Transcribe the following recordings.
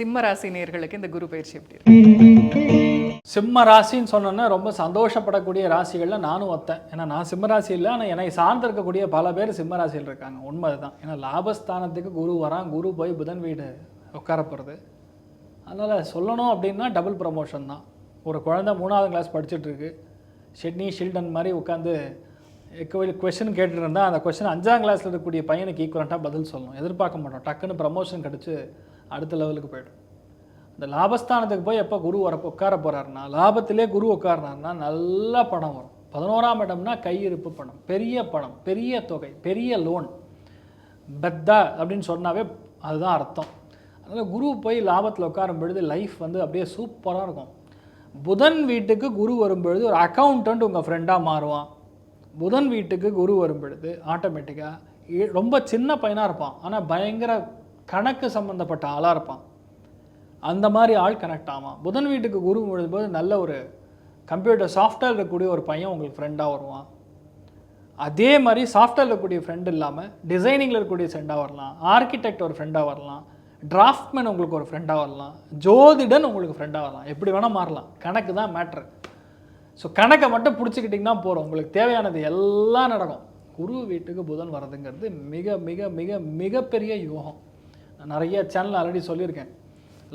சிம்ம ராசி இந்த குரு பயிற்சி எப்படி இருக்கு? சிம்ம ராசின்னு சொன்னோன்னா ரொம்ப சந்தோஷப்படக்கூடிய ராசிகளில் நானும் ஒத்தேன். ஏன்னா நான் சிம்ம ராசி இல்லை ஆனால் என்னை சார்ந்து இருக்கக்கூடிய பல பேர் சிம்ம ராசியில் இருக்காங்க. உண்மை அதுதான் ஏன்னா லாபஸ்தானத்துக்கு குரு வரான் குரு போய் புதன் வீடு உட்கார போகிறது அதனால் சொல்லணும் அப்படின்னா டபுள் ப்ரமோஷன் தான். ஒரு குழந்தை மூணாவது கிளாஸ் படிச்சுட்ருக்கு ஷெட்னி ஷில்டன் மாதிரி உட்காந்து கொஷின் கேட்டுருந்தா அந்த கொஷின் அஞ்சாம் கிளாஸில் இருக்கக்கூடிய பையனுக்கு ஈக்குவலண்ட்டாக பதில் சொல்லணும். எதிர்பார்க்க மாட்டோம். டக்குன்னு ப்ரமோஷன் கிடச்சி அடுத்த லெவலுக்கு போய்டும். இந்த லாபஸ்தானத்துக்கு போய் எப்போ குரு வர உட்கார போகிறாருன்னா லாபத்திலே குரு உட்கார்னாருன்னா நல்ல பணம் வரும். பதினோராம் இடம்னா கையிருப்பு பணம் பெரிய பணம் பெரிய தொகை பெரிய லோன் பெத்தா அப்படின்னு சொன்னாவே அதுதான் அர்த்தம். அதனால் குரு போய் லாபத்தில் உட்காரும் பொழுது லைஃப் வந்து அப்படியே சூப்பராக இருக்கும். புதன் வீட்டுக்கு குரு வரும் பொழுது ஒரு அக்கௌண்டன்ட் உங்கள் ஃப்ரெண்டாக மாறுவான். புதன் வீட்டுக்கு குரு வரும் பொழுது ஆட்டோமேட்டிக்காக ரொம்ப சின்ன பையனாக இருப்பான். ஆனால் பயங்கர கணக்கு சம்மந்தப்பட்ட ஆளாக இருப்பான். அந்த மாதிரி ஆள் கனெக்ட் ஆவான். புதன் வீட்டுக்கு குரு போது நல்ல ஒரு கம்ப்யூட்டர் சாஃப்ட்வேர் இருக்கக்கூடிய ஒரு பையன் உங்களுக்கு ஃப்ரெண்டாக வருவான். அதே மாதிரி சாஃப்ட்வேர் இருக்கக்கூடிய ஃப்ரெண்ட் இல்லாமல் டிசைனிங்கில் இருக்கக்கூடிய ஃப்ரெண்டாக வரலாம். ஆர்கிடெக்ட் ஒரு ஃப்ரெண்டாக வரலாம். டிராஃப்ட்மேன் உங்களுக்கு ஒரு ஃப்ரெண்டாக வரலாம். ஜோதிடன் உங்களுக்கு ஃப்ரெண்டாக வரலாம். எப்படி வேணால் மாறலாம். கணக்கு தான் மேட்ரு ஸோ கணக்கை மட்டும் பிடிச்சிக்கிட்டிங்கன்னா போகிறோம் உங்களுக்கு தேவையானது எல்லாம் நடக்கும். குரு வீட்டுக்கு புதன் வர்றதுங்கிறது மிக மிக மிக மிகப்பெரிய யோகம். நிறைய சேனல் ஆல்ரெடி சொல்லியிருக்கேன்.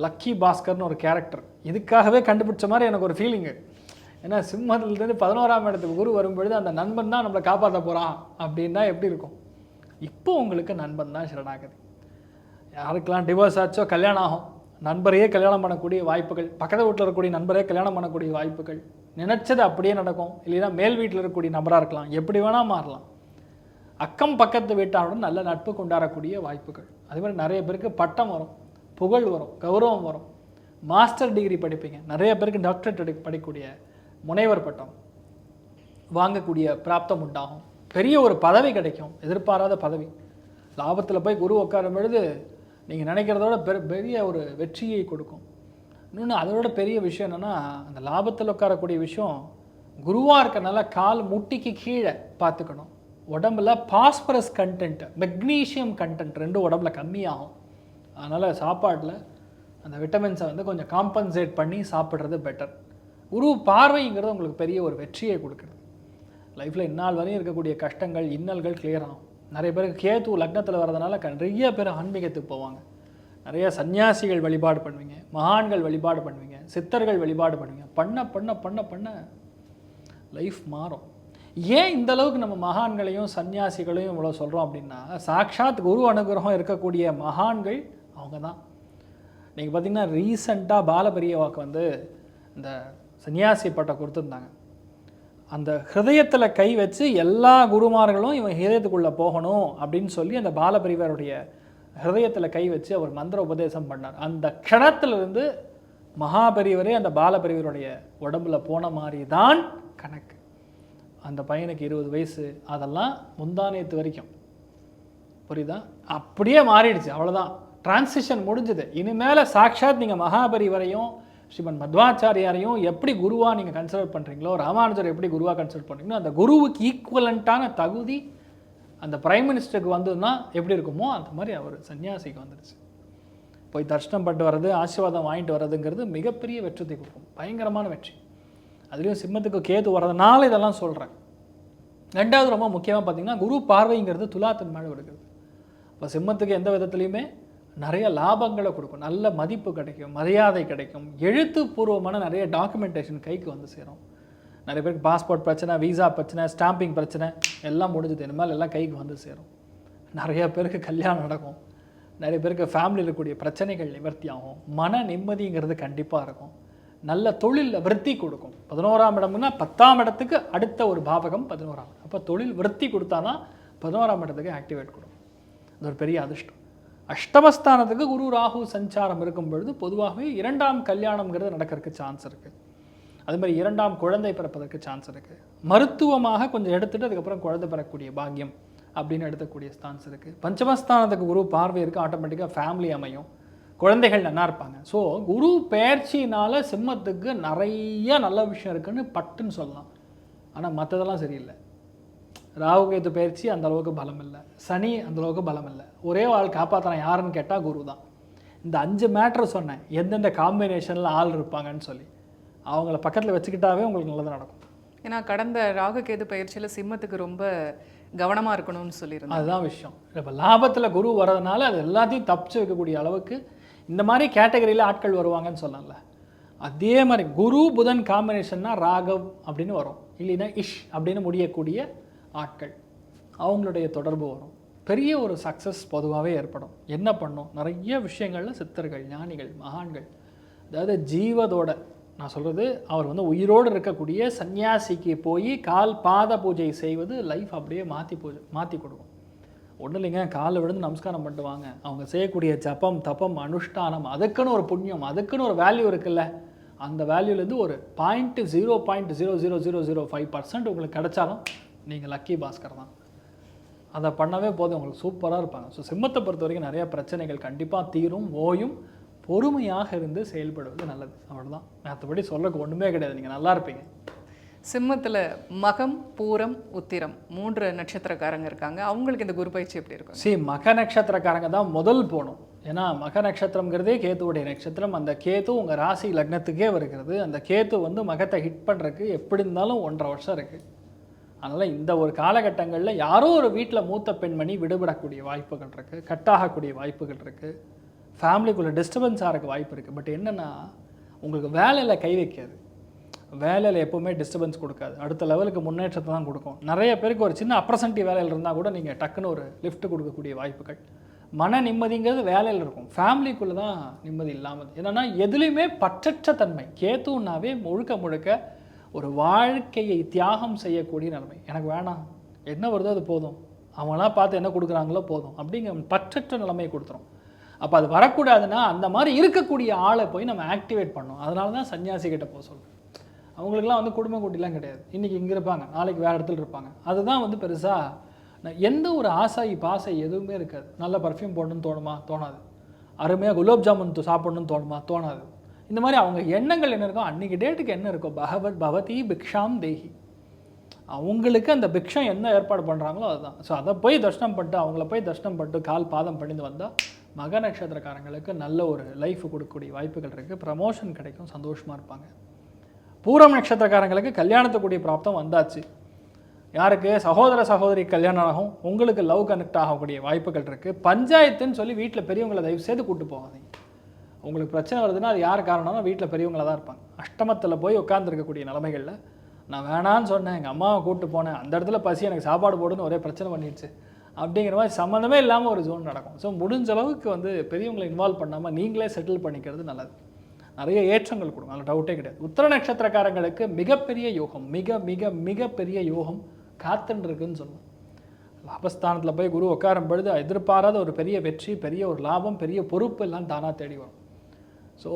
லக்கி பாஸ்கர்னு ஒரு கேரக்டர் இதுக்காகவே கண்டுபிடிச்ச மாதிரி எனக்கு ஒரு ஃபீலிங்கு ஏன்னா சிம்மத்துலேருந்து பதினோராம் இடத்துக்கு குரு வரும்பொழுது அந்த நண்பன் தான் நம்மளை காப்பாற்ற போகிறான் அப்படின்னா எப்படி இருக்கும்? இப்போ உங்களுக்கு நண்பன் தான் சரணாகதி. யாருக்கெல்லாம் டிவோர்ஸ் ஆச்சோ கல்யாணம் ஆகும். நண்பரையே கல்யாணம் பண்ணக்கூடிய வாய்ப்புகள் பக்கத்து வீட்டில் இருக்கக்கூடிய நண்பரே கல்யாணம் பண்ணக்கூடிய வாய்ப்புகள். நினச்சது அப்படியே நடக்கும். இல்லைன்னா மேல் வீட்டில் இருக்கக்கூடிய நபராக இருக்கலாம். எப்படி வேணால் மாறலாம். அக்கம் பக்கத்து வீட்டாருடன் நல்ல நட்பு கொண்டாடக்கூடிய வாய்ப்புகள். அதே மாதிரி நிறைய பேருக்கு பட்டம் வரும் புகழ் வரும் கௌரவம் வரும். மாஸ்டர் டிகிரி படிப்பீங்க. நிறைய பேருக்கு டாக்டரேட் படி படிக்கக்கூடிய முனைவர் பட்டம் வாங்கக்கூடிய பிராப்தம் உண்டாகும். பெரிய ஒரு பதவி கிடைக்கும். எதிர்பாராத பதவி. லாபத்தில் போய் குரு உட்காரும் பொழுது நீங்கள் நினைக்கிறதோட பெரு பெரிய ஒரு வெற்றியை கொடுக்கும். இன்னொன்று அதோட பெரிய விஷயம் என்னென்னா அந்த லாபத்தில் உட்காரக்கூடிய விஷயம் குருவாக இருக்கனால கால் முட்டிக்கு கீழே பார்த்துக்கணும். உடம்புல பாஸ்பரஸ் கண்டென்ட் மெக்னீஷியம் கண்டென்ட் ரெண்டும் உடம்புல கம்மியாகும். அதனால் சாப்பாட்டில் அந்த விட்டமின்ஸை வந்து கொஞ்சம் காம்பன்சேட் பண்ணி சாப்பிட்றது பெட்டர் உரு பார்வைங்கிறது உங்களுக்கு பெரிய ஒரு வெற்றியை கொடுக்குறது. லைஃப்பில் இந்நாள் வரையும் இருக்கக்கூடிய கஷ்டங்கள் இன்னல்கள் கிளியர் ஆகும். நிறைய பேருக்கு கேத்து லக்னத்தில் வரதுனால நிறைய பேர் ஆன்மீகத்துக்கு போவாங்க. நிறைய சன்னியாசிகள் வழிபாடு பண்ணுவீங்க மகான்கள் வழிபாடு பண்ணுவீங்க சித்தர்கள் வழிபாடு பண்ணுவீங்க. பண்ண பண்ண பண்ண பண்ண லைஃப் மாறும். ஏன் இந்த அளவுக்கு நம்ம மகான்களையும் சன்னியாசிகளையும் இவ்வளோ சொல்கிறோம் அப்படின்னா சாக்ஷாத் குரு அனுகிரகம் இருக்கக்கூடிய மகான்கள் அவங்க தான் நீங்கள் பார்த்தீங்கன்னா ரீசண்டாக பாலபெரியவாக்கு வந்து இந்த சன்னியாசி பட்டம் கொடுத்துருந்தாங்க. அந்த ஹிருதயத்தில் கை வச்சு எல்லா குருமார்களும் இவன் ஹிருதயத்துக்குள்ளே போகணும் அப்படின்னு சொல்லி அந்த பாலபெரியவருடைய ஹிருதயத்தில் கை வச்சு அவர் மந்திர உபதேசம் பண்ணார். அந்த க்ஷணத்திலிருந்து மகாபெரியவரே அந்த பாலபெரியவருடைய உடம்புல போன மாதிரி தான் கணக்கு. அந்த பையனுக்கு இருபது வயசு அதெல்லாம் முந்தானியத்து வரைக்கும். புரியுதா? அப்படியே மாறிடுச்சு அவ்வளோதான் டிரான்சிஷன் முடிஞ்சது. இனிமேல் சாக்ஷாத் நீங்கள் மகாபரி வரையும் ஸ்ரீமன் மத்வாச்சாரியாரையும் எப்படி குருவாக நீங்கள் கன்சிடர் பண்ணுறீங்களோ ராமானுஜர் எப்படி குருவாக கன்சிடர் பண்ணுறீங்களோ அந்த குருவுக்கு ஈக்குவலண்ட்டான தகுதி அந்த பிரைம் மினிஸ்டருக்கு வந்ததுன்னா எப்படி இருக்குமோ அந்த மாதிரி அவர் சன்னியாசிக்கு வந்துடுச்சு போய் தர்ஷனம் பண்ணிட்டு வர்றது ஆசீர்வாதம் வாங்கிட்டு வர்றதுங்கிறது மிகப்பெரிய வெற்றத்தை கொடுக்கும். பயங்கரமான வெற்றி. அதுலேயும் சிம்மத்துக்கு கேது வர்றதுனால இதெல்லாம் சொல்கிறேன் ரெண்டாவது ரொம்ப முக்கியமாக பார்த்தீங்கன்னா குரு பார்வைங்கிறது துலாத்தின் மேலே விடுகிறது இப்போ சிம்மத்துக்கு எந்த விதத்துலையுமே நிறைய லாபங்களை கொடுக்கும். நல்ல மதிப்பு கிடைக்கும் மரியாதை கிடைக்கும். எழுத்துப்பூர்வமான நிறைய டாக்குமெண்டேஷன் கைக்கு வந்து சேரும். நிறைய பேருக்கு பாஸ்போர்ட் பிரச்சனை வீசா பிரச்சனை ஸ்டாம்பிங் பிரச்சனை எல்லாம் முடிஞ்சது. இனிமேல் எல்லாம் கைக்கு வந்து சேரும். நிறைய பேருக்கு கல்யாணம் நடக்கும். நிறைய பேருக்கு ஃபேமிலியில் இருக்கக்கூடிய பிரச்சனைகள் நிவர்த்தி ஆகும். மன நிம்மதிங்கிறது கண்டிப்பாக இருக்கும். நல்ல தொழிலில் விருத்தி கொடுக்கும். பதினோராம் இடம்னா பத்தாம் இடத்துக்கு அடுத்த ஒரு பாவகம் பதினோராம் இடம். அப்போ தொழில் விருத்தி கொடுத்தாதான் பதினோராம் இடத்துக்கு ஆக்டிவேட் கொடுக்கும். அது ஒரு பெரிய அதிர்ஷ்டம். அஷ்டமஸ்தானத்துக்கு குரு ராகு சஞ்சாரம் இருக்கும் பொழுது பொதுவாகவே இரண்டாம் கல்யாணம்ங்கிறது நடக்கிறதுக்கு சான்ஸ் இருக்குது அது மாதிரி இரண்டாம் குழந்தை பிறப்பதற்கு சான்ஸ் இருக்குது மருத்துவமாக கொஞ்சம் எடுத்துகிட்டு அதுக்கப்புறம் குழந்தை பெறக்கூடிய பாக்கியம் அப்படின்னு எடுக்கக்கூடிய ஸ்தான்ஸ் இருக்குது பஞ்சமஸ்தானத்துக்கு குரு பார்வை இருக்குது ஆட்டோமேட்டிக்காக ஃபேமிலி அமையும். குழந்தைகள் நல்லா இருப்பாங்க. ஸோ குரு பெயர்ச்சினால சிம்மத்துக்கு நிறைய நல்ல விஷயம் இருக்குன்னு பட்டுன்னு சொல்லலாம். ஆனால் மற்றதெல்லாம் சரியில்லை. ராகுகேது பயிற்சி அந்த அளவுக்கு பலம் இல்லை. சனி அந்த அளவுக்கு பலம் இல்லை. ஒரே ஆள் காப்பாற்றுறான் யாருன்னு கேட்டால் குரு தான். இந்த அஞ்சு மேட்ரு சொன்னேன். எந்தெந்த காம்பினேஷனில் ஆள் இருப்பாங்கன்னு சொல்லி. அவங்கள பக்கத்தில் வச்சுக்கிட்டாவே உங்களுக்கு நல்லது நடக்கும். ஏன்னா கடந்த ராகுகேது பயிற்சியில சிம்மத்துக்கு ரொம்ப கவனமா இருக்கணும்னு சொல்லியிருந்தேன். அதுதான் விஷயம். இப்போ லாபத்தில் குரு வர்றதுனால அது எல்லாத்தையும் தப்பிச்சு வைக்கக்கூடிய அளவுக்கு இந்த மாதிரி கேட்டகரியில் ஆட்கள் வருவாங்கன்னு சொல்லலாம்ல அதே மாதிரி குரு புதன் காம்பினேஷன்னா ராகவ் அப்படின்னு வரும். இல்லைன்னா இஷ் அப்படின்னு முடியக்கூடிய ஆட்கள். அவங்களுடைய தொடர்பு வரும். பெரிய ஒரு சக்ஸஸ் பொதுவாகவே ஏற்படும். என்ன பண்ணும்? நிறைய விஷயங்களில் சித்தர்கள் ஞானிகள் மகான்கள். அதாவது ஜீவதோட நான் சொல்கிறது அவர் வந்து உயிரோடு இருக்கக்கூடிய சன்னியாசிக்கு போய் கால் பாத பூஜை செய்வது லைஃப் அப்படியே மாற்றி பூஜை மாற்றி கொடுக்கும். ஒன்றும் இல்லைங்க காலை விழுந்து நமஸ்காரம் பண்ணிட்டு வாங்க. அவங்க செய்யக்கூடிய ஜபம் தபம் அனுஷ்டானம் அதுக்குன்னு ஒரு புண்ணியம் அதுக்குன்னு ஒரு வேல்யூ இருக்குல்ல. அந்த வேல்யூலேருந்து ஒரு point zero point zero zero zero zero five percent உங்களுக்கு கிடைச்சாலும் நீங்கள் லக்கி பாஸ்கர் தான். அதை பண்ணவே போதும் உங்களுக்கு சூப்பராக இருப்பாங்க. ஸோ சிம்மத்தை பொறுத்த வரைக்கும் நிறைய பிரச்சனைகள் கண்டிப்பாக தீரும் ஓயும் பொறுமையாக இருந்து செயல்படுவது நல்லது. அவ்வளோதான் மற்றபடி சொல்லக்கு ஒன்றுமே கிடையாது. நீங்கள் நல்லா இருப்பீங்க. சிம்மத்தில் மகம் பூரம் உத்திரம் மூன்று நட்சத்திரக்காரங்க இருக்காங்க. அவங்களுக்கு இந்த குரு பயிற்சி எப்படி இருக்கும்? சி மக நட்சத்திரக்காரங்க தான் முதல் போகணும். ஏன்னா மக நட்சத்திரங்கிறதே கேத்துவுடைய நட்சத்திரம். அந்த கேத்து உங்கள் ராசி லக்னத்துக்கே வருகிறது. அந்த கேத்து வந்து மகத்தை ஹிட் பண்ணுறதுக்கு எப்படி இருந்தாலும் ஒன்றரை வருஷம் இருக்குது அதனால் இந்த ஒரு காலகட்டங்களில் யாரோ ஒரு வீட்டில் மூத்த பெண்மணி விடுபடக்கூடிய வாய்ப்புகள் இருக்குது கட்டாகக்கூடிய வாய்ப்புகள் இருக்குது ஃபேமிலிக்குள்ளே டிஸ்டர்பன்ஸ் ஆகிறதுக்கு வாய்ப்பு இருக்குது பட் என்னென்னா உங்களுக்கு வேலையில் கை வைக்காது. வேலையில் எப்போவுமே டிஸ்டர்பன்ஸ் கொடுக்காது. அடுத்த லெவலுக்கு முன்னேற்றத்தை தான் கொடுக்கும். நிறைய பேருக்கு ஒரு சின்ன அப்ரசன்டி வேலையில் இருந்தால் கூட நீங்கள் டக்குன்னு ஒரு லிஃப்ட் கொடுக்கக்கூடிய வாய்ப்புகள். மன நிம்மதிங்கிறது வேலையில் இருக்கும். ஃபேமிலிக்குள்ளே தான் நிம்மதி இல்லாமல் என்னென்னா எதுலேயுமே பற்றற்ற தன்மை. கேத்துனாவே முழுக்க முழுக்க ஒரு வாழ்க்கையை தியாகம் செய்யக்கூடிய நிலைமை. எனக்கு வேணாம். என்ன வருதோ அது போதும். அவங்களாம் பார்த்து என்ன கொடுக்குறாங்களோ போதும். அப்படிங்கிற பற்றற்ற நிலைமையை கொடுத்துரும். அப்போ அது வரக்கூடாதுன்னா அந்த மாதிரி இருக்கக்கூடிய ஆளை போய் நம்ம ஆக்டிவேட் பண்ணோம் அதனால தான் சன்னியாசி கிட்ட போக சொல்கிறேன் அவங்களுக்குலாம் வந்து குடும்ப கூட்டிலாம் கிடையாது. இன்றைக்கி இங்கே இருப்பாங்க நாளைக்கு வேறு இடத்துல இருப்பாங்க. அதுதான் வந்து பெருசாக எந்த ஒரு ஆசை பாசை எதுவுமே இருக்காது. நல்ல பர்ஃப்யூம் போடணும்னு தோணுமா? தோணாது. அருமையாக குலோப் ஜாமுன் சாப்பிடணும்னு தோணுமா? தோணாது. இந்த மாதிரி அவங்க எண்ணங்கள் என்ன இருக்கோ அன்றைக்கி டேட்டுக்கு என்ன இருக்கோ பகவத் பவதி பிக்ஷாம் தேஹி. அவங்களுக்கு அந்த பிக்ஷம் என்ன ஏற்பாடு பண்ணுறாங்களோ அதுதான். ஸோ அதை போய் தர்ஷனம் பண்ணிட்டு அவங்கள போய் தர்ஷனம் பண்ணிட்டு கால் பாதம் பண்ணிட்டு வந்தால் மக நட்சத்திரக்காரங்களுக்கு நல்ல ஒரு லைஃப் கொடுக்கக்கூடிய வாய்ப்புகள் இருக்குது ப்ரமோஷன் கிடைக்கும். சந்தோஷமாக இருப்பாங்க. பூரம் நட்சத்திரக்காரங்களுக்கு கல்யாணத்துக்குரிய பிராப்தம் வந்தாச்சு. யாருக்கு? சகோதர சகோதரி கல்யாணம் ஆகும். உங்களுக்கு லவ் கனெக்ட் ஆகக்கூடிய வாய்ப்புகள் இருக்குது பஞ்சாயத்துன்னு சொல்லி வீட்டில் பெரியவங்களை தயவு செய்து கூட்டு போகாதீங்க. உங்களுக்கு பிரச்சனை வருதுன்னா அது யார் காரணம்னா வீட்டில் பெரியவங்களா தான் இருப்பாங்க. அஷ்டமத்தில் போய் உட்காந்துருக்கக்கூடிய நிலைமைகளில் நான் வேணான்னு சொன்னேன் எங்கள் அம்மாவை கூப்பிட்டு போனேன் அந்த இடத்துல பசி எனக்கு சாப்பாடு போடுன்னு ஒரே பிரச்சனை பண்ணிடுச்சு. அப்படிங்கிற மாதிரி சம்மந்தமே இல்லாமல் ஒரு ஜோன் நடக்கும். ஸோ முடிஞ்ச அளவுக்கு வந்து பெரியவங்களை இன்வால்வ் பண்ணாமல் நீங்களே செட்டில் பண்ணிக்கிறது நல்லது. நிறைய ஏற்றங்கள் கொடுக்கும். அதில் டவுட்டே கிடையாது. உத்தர நட்சத்திரக்காரங்களுக்கு மிகப்பெரிய யோகம் மிக மிக மிகப்பெரிய யோகம் காத்துன்னு சொல்லுவோம். லாபஸ்தானத்தில் போய் குரு உட்காரும் பொழுது எதிர்பாராத ஒரு பெரிய வெற்றி பெரிய ஒரு லாபம் பெரிய பொறுப்பு எல்லாம் தானாக தேடி வரும். ஸோ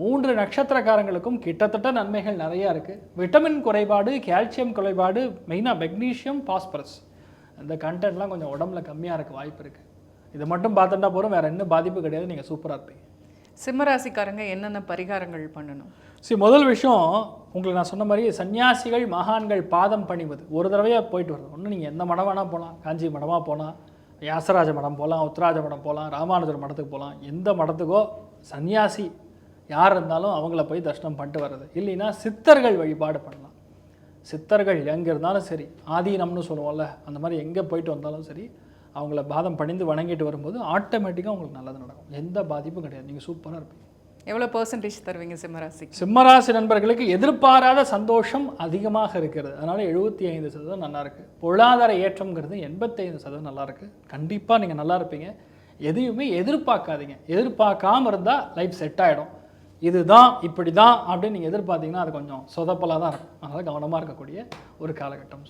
மூன்று நட்சத்திரக்காரங்களுக்கும் கிட்டத்தட்ட நன்மைகள் நிறையா இருக்குது விட்டமின் குறைபாடு கால்சியம் குறைபாடு மெயினாக மெக்னீஷியம் பாஸ்பரஸ் இந்த கண்டென்ட்லாம் கொஞ்சம் உடம்புல கம்மியாக இருக்க வாய்ப்பு இருக்குது இதை மட்டும் பார்த்துட்டா போகிறோம் வேறு என்ன பாதிப்பு கிடையாது. நீங்கள் சூப்பராக இருப்பீங்க. சிம்மராசிக்காரங்க என்னென்ன பரிகாரங்கள் பண்ணணும்? சரி முதல் விஷயம் உங்களுக்கு நான் சொன்ன மாதிரி சன்னியாசிகள் மகான்கள் பாதம் பணிவது. ஒரு தடவையாக போயிட்டு வரணும். ஒன்று நீங்கள் எந்த மடம் வேணால் போகலாம் காஞ்சி மடமாக போகலாம் யாசராஜ மடம் போகலாம் உத்தராஜ மடம் போகலாம் ராமானுஜர் மடத்துக்கு போகலாம் எந்த மடத்துக்கோ சன்னியாசி யார் இருந்தாலும் அவங்கள போய் தர்ஷனம் பண்ணிட்டு வர்றது. இல்லைன்னா சித்தர்கள் வழிபாடு பண்ணலாம். சித்தர்கள் எங்கே இருந்தாலும் சரி ஆதீனம்னு சொல்லுவோம்ல அந்த மாதிரி எங்கே போயிட்டு வந்தாலும் சரி அவங்கள பாதம் பணிந்து வணங்கிட்டு வரும்போது ஆட்டோமேட்டிக்காக உங்களுக்கு நல்லது நடக்கும். எந்த பாதிப்பும் கிடையாது. நீங்கள் சூப்பராக இருப்பீங்க. எவ்வளோ பர்சன்டேஜ் தருவீங்க சிம்மராசிக்கு? சிம்மராசி நண்பர்களுக்கு எதிர்பாராத சந்தோஷம் அதிகமாக இருக்கிறது. அதனால எழுபத்தி ஐந்து சதவீதம் நல்லா இருக்கு. பொருளாதார ஏற்றம்ங்கிறது எண்பத்தைந்து சதவீதம் நல்லா இருக்கு. கண்டிப்பாக நீங்கள் நல்லா இருப்பீங்க. எதையுமே எதிர்பார்க்காதீங்க. எதிர்பார்க்காம இருந்தால் லைஃப் செட் ஆகிடும் இதுதான் இப்படி தான் அப்படின்னு நீங்கள் எதிர்பார்த்தீங்கன்னா அது கொஞ்சம் சொதப்பலாக தான் இருக்கும். அதனால் கவனமாக இருக்கக்கூடிய ஒரு காலகட்டம்